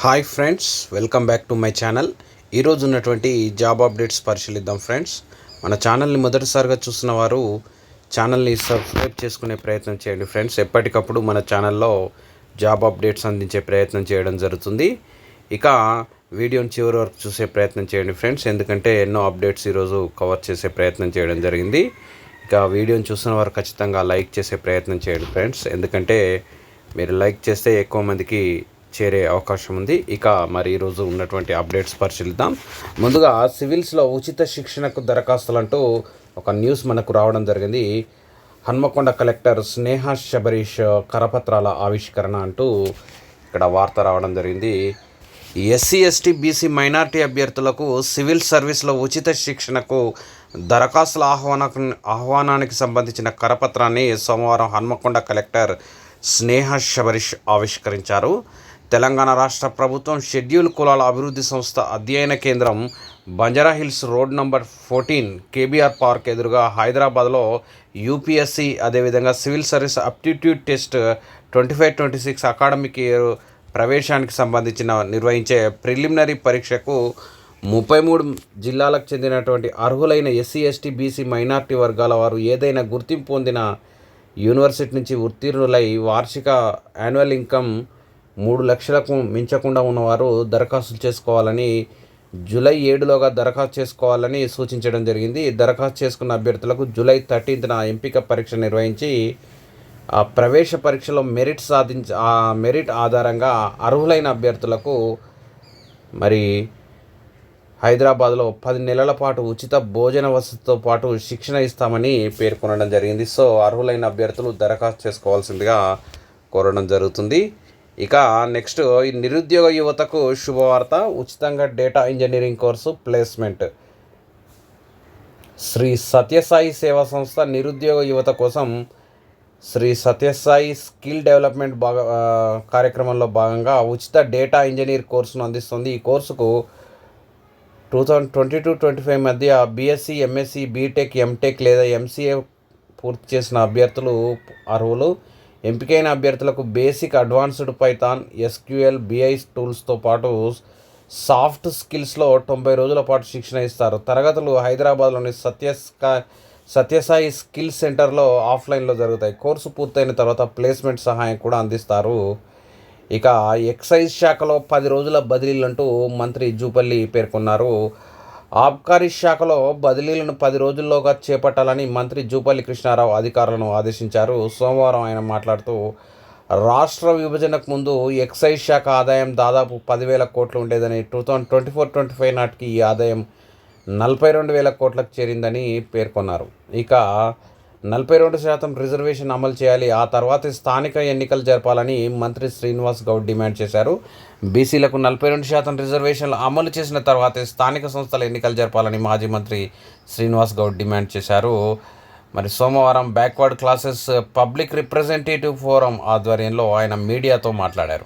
Hi friends welcome back to my channel. ఈరోజు ఉన్నటువంటి job updates పరిశీలిద్దాం ఫ్రెండ్స్. మన ఛానల్ని మొదటిసారిగా చూసిన వారు ఛానల్ని సబ్స్క్రైబ్ చేసుకునే ప్రయత్నం చేయండి ఫ్రెండ్స్. ఎప్పటికప్పుడు మన ఛానల్లో జాబ్ అప్డేట్స్ అందించే ప్రయత్నం చేయడం జరుగుతుంది. ఇక వీడియోని చివరి వరకు చూసే ప్రయత్నం చేయండి ఫ్రెండ్స్. ఎందుకంటే ఎన్నో అప్డేట్స్ ఈరోజు కవర్ చేసే ప్రయత్నం చేయడం జరిగింది. ఇక వీడియోని చూస్తున్న వారు ఖచ్చితంగా లైక్ చేసే ప్రయత్నం చేయండి ఫ్రెండ్స్. ఎందుకంటే మీరు లైక్ చేస్తే ఎక్కువ మందికి చేరే అవకాశం ఉంది. ఇక మరి ఈరోజు ఉన్నటువంటి అప్డేట్స్ పరిశీలిద్దాం. ముందుగా సివిల్స్లో ఉచిత శిక్షణకు దరఖాస్తులు అంటూ ఒక న్యూస్ మనకు రావడం జరిగింది. హన్మకొండ కలెక్టర్ స్నేహ శబరీష్ కరపత్రాల ఆవిష్కరణ అంటూ ఇక్కడ వార్త రావడం జరిగింది. ఎస్సీ ఎస్టీ బీసీ మైనార్టీ అభ్యర్థులకు సివిల్ సర్వీస్లో ఉచిత శిక్షణకు దరఖాస్తుల ఆహ్వాన ఆహ్వానానికి సంబంధించిన కరపత్రాన్ని సోమవారం హన్మకొండ కలెక్టర్ స్నేహ శబరీష్ ఆవిష్కరించారు. తెలంగాణ రాష్ట్ర ప్రభుత్వం షెడ్యూల్ కులాల అభివృద్ధి సంస్థ అధ్యయన కేంద్రం Banjara Hills road number forty KBR park ఎదురుగా హైదరాబాద్లో యూపీఎస్సీ అదేవిధంగా civil service aptitude test twenty five twenty six academic year ప్రవేశానికి సంబంధించిన నిర్వహించే ప్రిలిమినరీ పరీక్షకు ముప్పై మూడు జిల్లాలకు చెందినటువంటి అర్హులైన ఎస్సీ ఎస్టీ బీసీ మైనార్టీ వర్గాల వారు ఏదైనా గుర్తింపు పొందిన యూనివర్సిటీ నుంచి ఉత్తీర్ణులై వార్షిక యాన్యువల్ ఇన్కమ్ మూడు లక్షలకు మించకుండా ఉన్నవారు దరఖాస్తులు చేసుకోవాలని జూలై ఏడులోగా దరఖాస్తు చేసుకోవాలని సూచించడం జరిగింది. దరఖాస్తు చేసుకున్న అభ్యర్థులకు జూలై థర్టీన్త్న ఎంపిక పరీక్ష నిర్వహించి ఆ ప్రవేశ పరీక్షలో మెరిట్ సాధించ ఆ మెరిట్ ఆధారంగా అర్హులైన అభ్యర్థులకు మరి హైదరాబాద్లో పది నెలల పాటు ఉచిత భోజన వసతితో పాటు శిక్షణ ఇస్తామని పేర్కొనడం జరిగింది. సో అర్హులైన అభ్యర్థులు దరఖాస్తు చేసుకోవాల్సిందిగా కోరడం జరుగుతుంది. ఇక నెక్స్ట్ ఈ నిరుద్యోగ యువతకు శుభవార్త ఉచితంగా data engineering course placement. Shri Sathya Sai Seva సంస్థ నిరుద్యోగ యువత కోసం శ్రీ సత్యసాయి స్కిల్ డెవలప్మెంట్ భాగ కార్యక్రమంలో భాగంగా ఉచిత డేటా ఇంజనీర్ కోర్సును అందిస్తుంది. ఈ కోర్సుకు two thousand twenty two twenty five మధ్య బీఎస్సీ ఎంఎస్సి బీటెక్ ఎంటెక్ లేదా ఎంసీఏ పూర్తి చేసిన అభ్యర్థులు అర్హులు. ఎంపికైన అభ్యర్థులకు basic advanced Python SQL BI టూల్స్తో పాటు సాఫ్ట్ స్కిల్స్లో తొంభై రోజుల పాటు శిక్షణ ఇస్తారు. తరగతులు హైదరాబాద్లోని సత్యస్కా సత్యసాయి స్కిల్ సెంటర్లో ఆఫ్లైన్లో జరుగుతాయి. కోర్సు పూర్తయిన తర్వాత ప్లేస్మెంట్ సహాయం కూడా అందిస్తారు. ఇక ఎక్సైజ్ శాఖలో పది రోజుల బదిలీలంటూ మంత్రి జూపల్లి పేర్కొన్నారు. ఆబ్కారీ శాఖలో బదిలీలను పది రోజుల్లోగా చేపట్టాలని మంత్రి జూపల్లి కృష్ణారావు అధికారులను ఆదేశించారు. సోమవారం ఆయన మాట్లాడుతూ రాష్ట్ర విభజనకు ముందు ఎక్సైజ్ శాఖ ఆదాయం దాదాపు పదివేల కోట్లు ఉండేదని two thousand twenty four twenty five నాటికి ఈ ఆదాయం నలభై రెండు వేల కోట్లకు చేరిందని పేర్కొన్నారు. ఇక నలభై రెండు శాతం రిజర్వేషన్ అమలు చేయాలి. ఆ తర్వాత స్థానిక ఎన్నికలు జరపాలని మంత్రి శ్రీనివాస్ గౌడ్ డిమాండ్ చేశారు. బీసీలకు నలభై రెండు శాతం రిజర్వేషన్లు అమలు చేసిన తర్వాతే స్థానిక సంస్థల ఎన్నికలు జరపాలని మాజీ మంత్రి శ్రీనివాస్ గౌడ్ డిమాండ్ చేశారు. మరి సోమవారం backward classes public representative forum ఆధ్వర్యంలో ఆయన మీడియాతో మాట్లాడారు.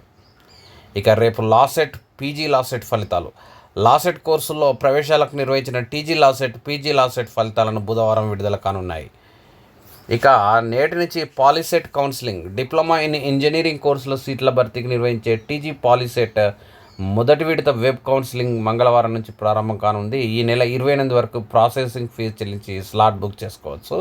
ఇక రేపు లాసెట్ పీజీ లాసెట్ ఫలితాలు. లాసెట్ కోర్సుల్లో ప్రవేశాలకు నిర్వహించిన టీజీ లాసెట్ పీజీ లాసెట్ ఫలితాలను బుధవారం విడుదల కానున్నాయి. ఇక నేటి నుంచి POLYCET counselling diploma in engineering కోర్సులో సీట్ల భర్తీకి నిర్వహించే టీజీ పాలిసెట్ మొదటి విడత వెబ్ కౌన్సిలింగ్ మంగళవారం నుంచి ప్రారంభం కానుంది. ఈ నెల ఇరవై ఎనిమిది వరకు ప్రాసెసింగ్ ఫీజు చెల్లించి స్లాట్ బుక్ చేసుకోవచ్చు.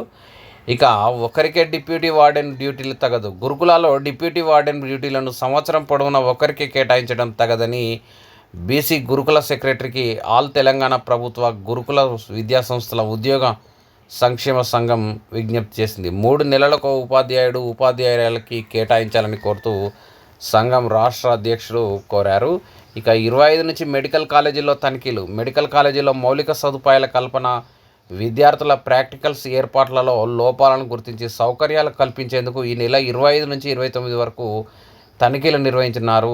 ఇక ఒకరికే డిప్యూటీ వార్డెన్ డ్యూటీలు తగదు. గురుకులాలో డిప్యూటీ వార్డెన్ డ్యూటీలను సంవత్సరం పొడవునా ఒకరికే కేటాయించడం తగదని బీసీ గురుకుల సెక్రటరీకి ఆల్ తెలంగాణ ప్రభుత్వ గురుకుల విద్యా సంస్థల ఉద్యోగ సంక్షేమ సంఘం విజ్ఞప్తి చేసింది. మూడు నెలలకు ఉపాధ్యాయుడు ఉపాధ్యాయులకి కేటాయించాలని కోరుతూ సంఘం రాష్ట్ర అధ్యక్షుడు కోరారు. ఇక ఇరవై ఐదు నుంచి మెడికల్ కాలేజీలో తనిఖీలు. మెడికల్ కాలేజీలో మౌలిక సదుపాయాల కల్పన విద్యార్థుల ప్రాక్టికల్స్ ఏర్పాట్లలో లోపాలను గుర్తించి సౌకర్యాలు కల్పించేందుకు ఈ నెల ఇరవై ఐదు నుంచి ఇరవై తొమ్మిది వరకు తనిఖీలు నిర్వహించినారు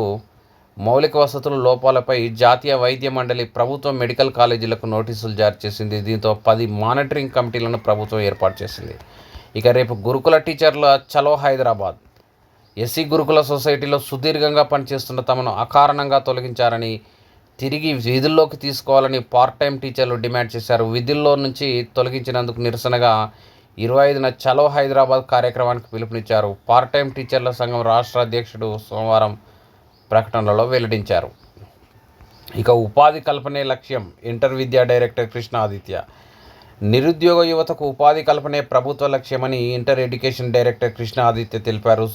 మౌలిక వసతుల లోపాలపై జాతీయ వైద్య మండలి ప్రభుత్వ మెడికల్ కాలేజీలకు నోటీసులు జారీ చేసింది. దీంతో పది మానిటరింగ్ కమిటీలను ప్రభుత్వం ఏర్పాటు చేసింది. ఇక రేపు గురుకుల టీచర్ల చలో హైదరాబాద్. ఎస్సీ గురుకుల సొసైటీలో సుదీర్ఘంగా పనిచేస్తున్న తమను అకారణంగా తొలగించారని తిరిగి విధుల్లోకి తీసుకోవాలని పార్ట్ టైం టీచర్లు డిమాండ్ చేశారు. విధుల్లో నుంచి తొలగించినందుకు నిరసనగా ఇరవై ఐదున చలో హైదరాబాద్ కార్యక్రమానికి పిలుపునిచ్చారు. పార్ట్ టైం టీచర్ల సంఘం రాష్ట్ర అధ్యక్షుడు సోమవారం ప్రకటనలలో వెల్లడించారు. ఇక ఉపాధి కల్పనే లక్ష్యం ఇంటర్ విద్యా డైరెక్టర్ కృష్ణ ఆదిత్య. నిరుద్యోగ యువతకు ఉపాధి కల్పనే ప్రభుత్వ లక్ష్యమని inter education director Krishna Aditya తెలిపారు.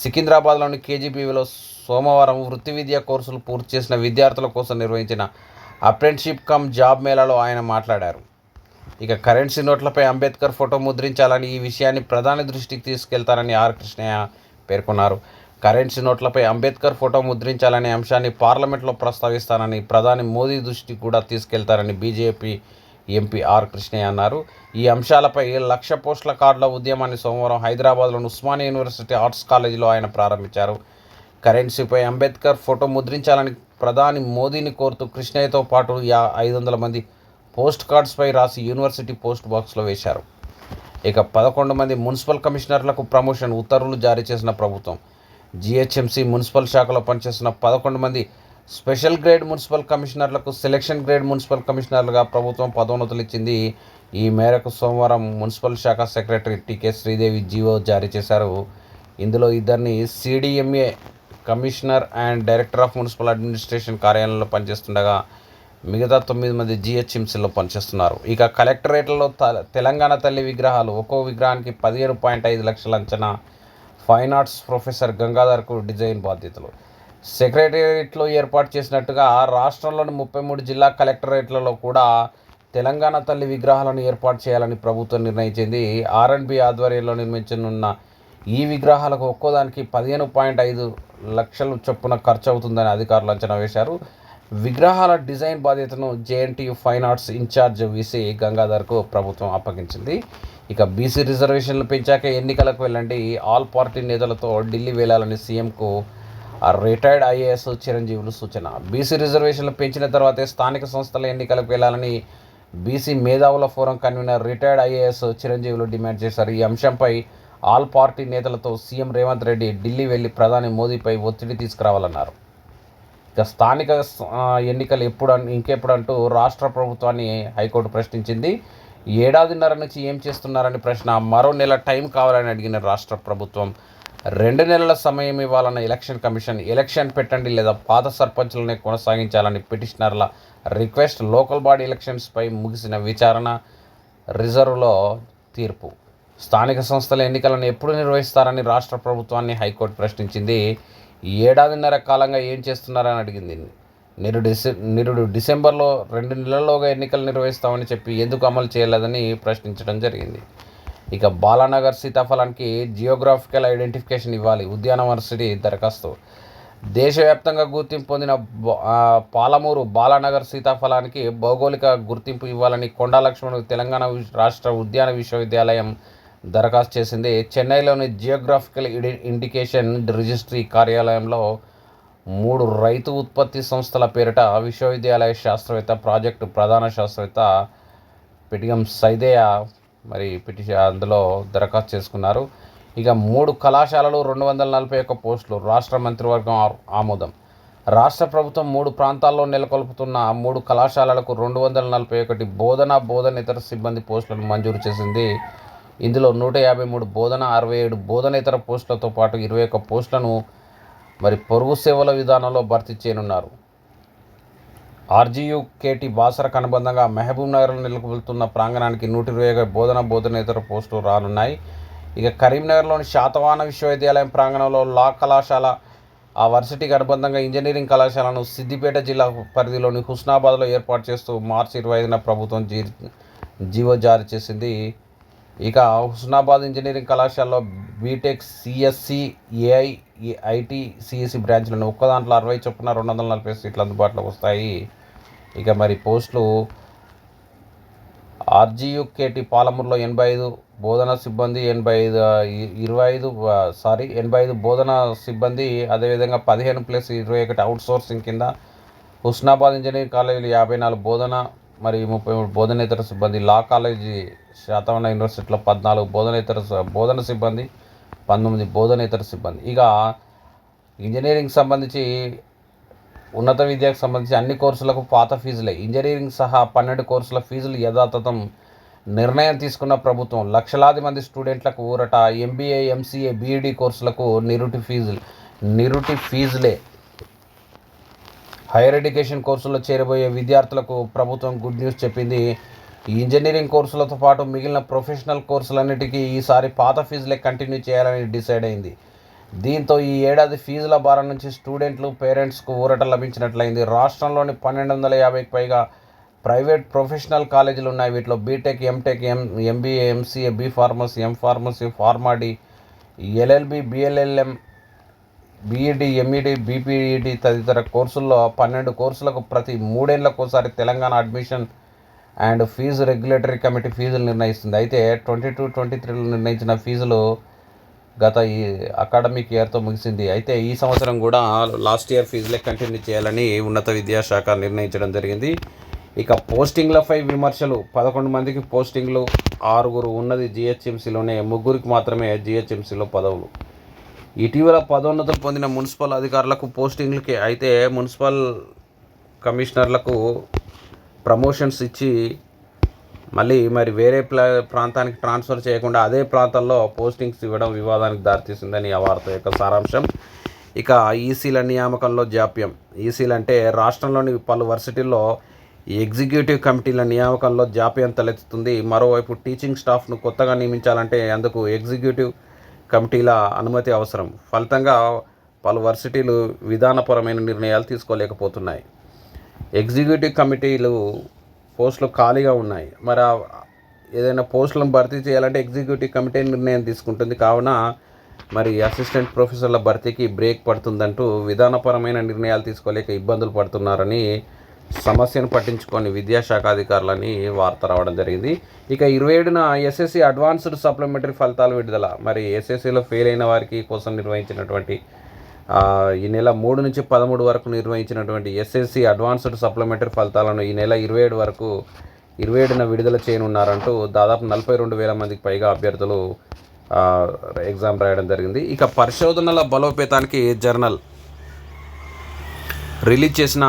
సికింద్రాబాద్లోని కేజీబీవీలో సోమవారం వృత్తి విద్యా కోర్సులు పూర్తి చేసిన విద్యార్థుల కోసం నిర్వహించిన అప్రెంటిషిప్ కమ్ జాబ్ మేళాలో ఆయన మాట్లాడారు. ఇక కరెన్సీ నోట్లపై అంబేద్కర్ ఫోటో ముద్రించాలని ఈ విషయాన్ని ప్రధాని దృష్టికి తీసుకెళ్తారని ఆర్ కృష్ణయ్య పేర్కొన్నారు. కరెన్సీ నోట్లపై అంబేద్కర్ ఫోటో ముద్రించాలనే అంశాన్ని పార్లమెంట్లో ప్రస్తావిస్తానని ప్రధాని మోదీ దృష్టి కూడా తీసుకెళ్తారని బీజేపీ ఎంపీ ఆర్ కృష్ణయ్య అన్నారు. ఈ అంశాలపై లక్ష పోస్టుల కార్డుల ఉద్యమాన్ని సోమవారం హైదరాబాద్లోని ఉస్మానియా యూనివర్సిటీ ఆర్ట్స్ కాలేజీలో ఆయన ప్రారంభించారు. కరెన్సీపై అంబేద్కర్ ఫోటో ముద్రించాలని ప్రధాని మోదీని కోరుతూ కృష్ణయ్యతో పాటు యా ఐదు వందల మంది పోస్ట్ కార్డ్స్పై రాసి యూనివర్సిటీ పోస్ట్ బాక్స్లో వేశారు. ఇక పదకొండు మంది మున్సిపల్ కమిషనర్లకు ప్రమోషన్ ఉత్తర్వులు జారీ చేసిన ప్రభుత్వం జిహెచ్ఎంసీ మున్సిపల్ శాఖలో పనిచేస్తున్న పదకొండు మంది స్పెషల్ గ్రేడ్ మున్సిపల్ కమిషనర్లకు సెలక్షన్ గ్రేడ్ మున్సిపల్ కమిషనర్లుగా ప్రభుత్వం పదోన్నతులు ఇచ్చింది. ఈ మేరకు సోమవారం మున్సిపల్ శాఖ సెక్రటరీ టీకే శ్రీదేవి జీవో జారీ చేశారు. ఇందులో ఇద్దరిని CDMA commissioner and director of municipal administration కార్యాలయంలో పనిచేస్తుండగా మిగతా తొమ్మిది మంది జిహెచ్ఎంసీలో పనిచేస్తున్నారు. ఇక కలెక్టరేట్లలో తెలంగాణ తల్లి విగ్రహాలు ఒక్కో విగ్రహానికి పదిహేను పాయింట్ ఐదు లక్షల అంచనా ఫైన్ ఆర్ట్స్ ప్రొఫెసర్ గంగాధర్కు డిజైన్ బాధ్యతలు. సెక్రటేరియట్లో ఏర్పాటు చేసినట్టుగా రాష్ట్రంలోని ముప్పై మూడు జిల్లా కలెక్టరేట్లలో కూడా తెలంగాణ తల్లి విగ్రహాలను ఏర్పాటు చేయాలని ప్రభుత్వం నిర్ణయించింది. ఆర్ఎండ్బి ఆధ్వర్యంలో నిర్మించనున్న ఈ విగ్రహాలకు ఒక్కోదానికి పదిహేను పాయింట్ ఐదు లక్షలు చొప్పున ఖర్చు అవుతుందని అధికారులు అంచనా వేశారు. విగ్రహాల డిజైన్ బాధ్యతను JNTU fine arts incharge VC గంగాధర్కు ప్రభుత్వం అప్పగించింది. ఇక బీసీ రిజర్వేషన్లు పెంచాక ఎన్నికలకు వెళ్ళండి. ఆల్ పార్టీ నేతలతో ఢిల్లీ వెళ్ళాలని సీఎంకు ఆ రిటైర్డ్ ఐఏఎస్ చిరంజీవులు సూచన. బీసీ రిజర్వేషన్లు పెంచిన తర్వాతే స్థానిక సంస్థల ఎన్నికలకు వెళ్ళాలని బీసీ మేధావుల forum convener retired IAS Chiranjeevulu demand చేశారు. ఈ అంశంపై ఆల్ పార్టీ నేతలతో సీఎం రేవంత్ రెడ్డి ఢిల్లీ వెళ్ళి ప్రధాని మోదీపై ఒత్తిడి తీసుకురావాలన్నారు. ఇక స్థానిక ఎన్నికలు ఎప్పుడు ఇంకెప్పుడంటూ ఇంకెప్పుడు అంటూ రాష్ట్ర ప్రభుత్వాన్ని హైకోర్టు ప్రశ్నించింది. ఏడాదిన్నర నుంచి ఏం చేస్తున్నారని ప్రశ్న మరో నెల టైం కావాలని అడిగిన రాష్ట్ర ప్రభుత్వం రెండు నెలల సమయం ఇవ్వాలన్న ఎలక్షన్ కమిషన్ ఎలక్షన్ పెట్టండి లేదా పాత సర్పంచ్లనే కొనసాగించాలని పిటిషనర్ల రిక్వెస్ట్ లోకల్ బాడీ ఎలక్షన్స్పై ముగిసిన విచారణ రిజర్వ్లో తీర్పు. స్థానిక సంస్థల ఎన్నికలను ఎప్పుడు నిర్వహిస్తారని రాష్ట్ర ప్రభుత్వాన్ని హైకోర్టు ప్రశ్నించింది. ఏడాదిన్నర కాలంగా ఏం చేస్తున్నారని అడిగింది. నిరుడు డిసె నిరుడు డిసెంబర్లో రెండు నెలల్లోగా ఎన్నికలు నిర్వహిస్తామని చెప్పి ఎందుకు అమలు చేయలేదని ప్రశ్నించడం జరిగింది. ఇక బాలానగర్ సీతాఫలానికి జియోగ్రాఫికల్ ఐడెంటిఫికేషన్ ఇవ్వాలి ఉద్యానవనసిటీ దరఖాస్తు. దేశవ్యాప్తంగా గుర్తింపు పొందిన పాలమూరు బాలానగర్ సీతాఫలానికి భౌగోళిక గుర్తింపు ఇవ్వాలని కొండా లక్ష్మణ్ తెలంగాణ రాష్ట్ర ఉద్యాన విశ్వవిద్యాలయం దరఖాస్తు చేసింది. చెన్నైలోని జియోగ్రాఫికల్ ఇండికేషన్ రిజిస్ట్రీ కార్యాలయంలో మూడు రైతు ఉత్పత్తి సంస్థల పేరిట విశ్వవిద్యాలయ శాస్త్రవేత్త ప్రాజెక్టు ప్రధాన శాస్త్రవేత్త పిటిగం సైదయ్య మరి పిటిషన్ అందులో దరఖాస్తు చేసుకున్నారు. ఇక మూడు కళాశాలలు రెండు వందల నలభై ఒక్క పోస్టులు రాష్ట్ర మంత్రివర్గం ఆమోదం. రాష్ట్ర ప్రభుత్వం మూడు ప్రాంతాల్లో నెలకొల్పుతున్న మూడు కళాశాలలకు రెండు వందల నలభై ఒకటి బోధన బోధనేతర సిబ్బంది పోస్టులను మంజూరు చేసింది. ఇందులో నూట యాభై మూడు బోధన అరవై ఏడు బోధనేతర పోస్టులతో పాటు ఇరవై ఒక్క పోస్టులను మరి పొరుగు సేవల విధానంలో భర్తీ చేయనున్నారు. ఆర్జీయూ కేటీ బాసరకు అనుబంధంగా మహబూబ్ నగర్లో నెలకొల్తున్న ప్రాంగణానికి నూట ఇరవై ఐదు బోధన బోధనేతర పోస్టులు రానున్నాయి. ఇక కరీంనగర్లోని శాతవాహన విశ్వవిద్యాలయం ప్రాంగణంలో లా కళాశాల ఆ వర్సిటీకి అనుబంధంగా ఇంజనీరింగ్ కళాశాలను సిద్దిపేట జిల్లా పరిధిలోని హుస్నాబాద్లో ఏర్పాటు చేస్తూ మార్చి ఇరవై ఐదున ప్రభుత్వం జీ జీవో జారీ చేసింది. ఇక హుస్నాబాద్ ఇంజనీరింగ్ కళాశాలలో BTech CSE AI IT CSE బ్రాంచ్లను ఒక్క దాంట్లో అరవై చొప్పున రెండు వందల నలభై సీట్లు అందుబాటులోకి వస్తాయి. ఇక మరి పోస్టులు. ఆర్జీయుకేటి పాలమూరులో ఎనభై ఐదు బోధన సిబ్బంది ఎనభై ఐదు ఇరవై ఐదు సారీ ఎనభై ఐదు బోధన సిబ్బంది అదేవిధంగా పదిహేను ప్లస్ ఇరవై ఒకటి అవుట్ సోర్సింగ్ కింద హుస్నాబాద్ ఇంజనీరింగ్ కాలేజీలో యాభై నాలుగు బోధన మరియు ముప్పై మూడు బోధనేతర సిబ్బంది లా కాలేజీ శాతవన యూనివర్సిటీలో పద్నాలుగు బోధనేతర స- బోధన సిబ్బంది పంతొమ్మిది బోధనేతర సిబ్బంది. ఇక ఇంజనీరింగ్ సంబంధించి ఉన్నత విద్యకు సంబంధించి అన్ని కోర్సులకు పాత ఫీజులే. ఇంజనీరింగ్ సహా పన్నెండు కోర్సుల ఫీజులు యథాతథం నిర్ణయం తీసుకున్న ప్రభుత్వం. లక్షలాది మంది స్టూడెంట్లకు ఊరట ఎంబీఏ ఎంసీఏ బీఈడి కోర్సులకు నిరుటి ఫీజులు నిరుటి ఫీజులే. హైయర్ ఎడ్యుకేషన్ కోర్సుల్లో చేరబోయే విద్యార్థులకు ప్రభుత్వం గుడ్ న్యూస్ చెప్పింది. ఈ ఇంజనీరింగ్ కోర్సులతో పాటు మిగిలిన ప్రొఫెషనల్ కోర్సులన్నిటికీ ఈసారి పాత ఫీజులే కంటిన్యూ చేయాలని డిసైడ్ అయింది. దీంతో ఈ ఏడాది ఫీజుల భారం నుంచి స్టూడెంట్లు పేరెంట్స్కు ఊరట లభించినట్లయింది. రాష్ట్రంలోని పన్నెండు వందల యాభైకి పైగా ప్రైవేట్ ప్రొఫెషనల్ కాలేజీలు ఉన్నాయి. వీటిలో BTech MTech M MBA MCA B pharmacy M pharmacy PharmD LLB BLLM BEd MEd BPEd తదితర కోర్సుల్లో పన్నెండు కోర్సులకు ప్రతి మూడేళ్ళకోసారి Telangana admission and fee regulatory committee ఫీజులు నిర్ణయిస్తుంది. అయితే ట్వంటీ టూ ట్వంటీ త్రీలో నిర్ణయించిన ఫీజులు గత ఈ అకాడమిక్ ఇయర్తో ముగిసింది. అయితే ఈ సంవత్సరం కూడా లాస్ట్ ఇయర్ ఫీజులే కంటిన్యూ చేయాలని ఉన్నత విద్యాశాఖ నిర్ణయించడం జరిగింది. ఇక పోస్టింగ్లపై విమర్శలు. పదకొండు మందికి పోస్టింగ్లు ఆరుగురు ఉన్నది జిహెచ్ఎంసీలోనే ముగ్గురికి మాత్రమే జిహెచ్ఎంసీలో పదవులు. ఇటీవల పదోన్నతులు పొందిన మున్సిపల్ అధికారులకు పోస్టింగ్లకి అయితే మున్సిపల్ కమిషనర్లకు ప్రమోషన్స్ ఇచ్చి మళ్ళీ మరి వేరే ప్లా ప్రాంతానికి ట్రాన్స్ఫర్ చేయకుండా అదే ప్రాంతంలో పోస్టింగ్స్ ఇవ్వడం వివాదానికి దారితీసిందని ఆ వార్త యొక్క సారాంశం. ఇక ఈసీల నియామకంలో జాప్యం. ఈసీలు అంటే రాష్ట్రంలోని పలు వర్సిటీల్లో ఎగ్జిక్యూటివ్ కమిటీల నియామకంలో జాప్యం తలెత్తుతుంది. మరోవైపు టీచింగ్ స్టాఫ్ను కొత్తగా నియమించాలంటే అందుకు ఎగ్జిక్యూటివ్ కమిటీల అనుమతి అవసరం. ఫలితంగా పలు వర్సిటీలు విధానపరమైన నిర్ణయాలు తీసుకోలేకపోతున్నాయి. ఎగ్జిక్యూటివ్ కమిటీలు పోస్టులు ఖాళీగా ఉన్నాయి. మరి ఏదైనా పోస్టులను భర్తీ చేయాలంటే ఎగ్జిక్యూటివ్ కమిటీ నిర్ణయం తీసుకుంటుంది. కావున మరి అసిస్టెంట్ ప్రొఫెసర్ల భర్తీకి బ్రేక్ పడుతుందంటూ విధానపరమైన నిర్ణయాలు తీసుకోలేక ఇబ్బందులు పడుతున్నారని సమస్యను పట్టించుకొని విద్యాశాఖ అధికారులని వార్త రావడం జరిగింది. ఇక ఇరవై ఏడున ఎస్ఎస్సి అడ్వాన్స్డ్ సప్లిమెంటరీ ఫలితాలు విడుదల. మరి ఎస్ఎస్సిలో ఫెయిల్ అయిన వారికి కోసం నిర్వహించినటువంటి ఈ నెల మూడు నుంచి పదమూడు వరకు నిర్వహించినటువంటి ఎస్ఎస్సి అడ్వాన్స్డ్ సప్లిమెంటరీ ఫలితాలను ఈ నెల ఇరవై ఏడు వరకు ఇరవై ఏడున విడుదల చేయనున్నారంటూ దాదాపు నలభై రెండు వేల మందికి పైగా అభ్యర్థులు ఎగ్జామ్ రాయడం జరిగింది. ఇక పరిశోధనల బలోపేతానికి జర్నల్ రిలీజ్ చేసిన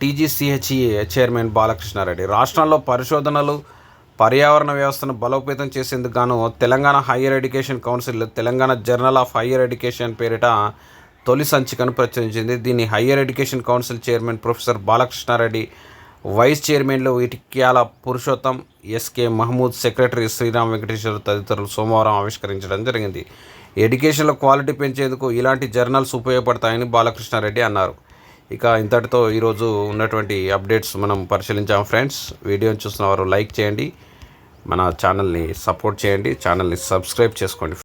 టీజీసీహెచ్ఈ చైర్మన్ బాలకృష్ణారెడ్డి. రాష్ట్రంలో పరిశోధనలు పర్యావరణ వ్యవస్థను బలోపేతం చేసేందుకు గాను Telangana higher education council Telangana journal of higher education పేరిట తొలి సంచికను ప్రచురించింది. దీన్ని higher education council chairman professor Balakrishna Reddy vice చైర్మన్లు ఇటిక్యాల పురుషోత్తం ఎస్కే మహమూద్ సెక్రటరీ శ్రీరామ్ వెంకటేశ్వర్ తదితరులు సోమవారం ఆవిష్కరించడం జరిగింది. ఎడ్యుకేషన్లో క్వాలిటీ పెంచేందుకు ఇలాంటి జర్నల్స్ ఉపయోగపడతాయని బాలకృష్ణారెడ్డి అన్నారు. ఇక ఇంతటితో ఈరోజు ఉన్నటువంటి అప్డేట్స్ మనం పరిశీలించాం ఫ్రెండ్స్. వీడియోని చూసిన వారు లైక్ చేయండి. మన ఛానల్ని సపోర్ట్ చేయండి. ఛానల్ని సబ్స్క్రైబ్ చేసుకోండి.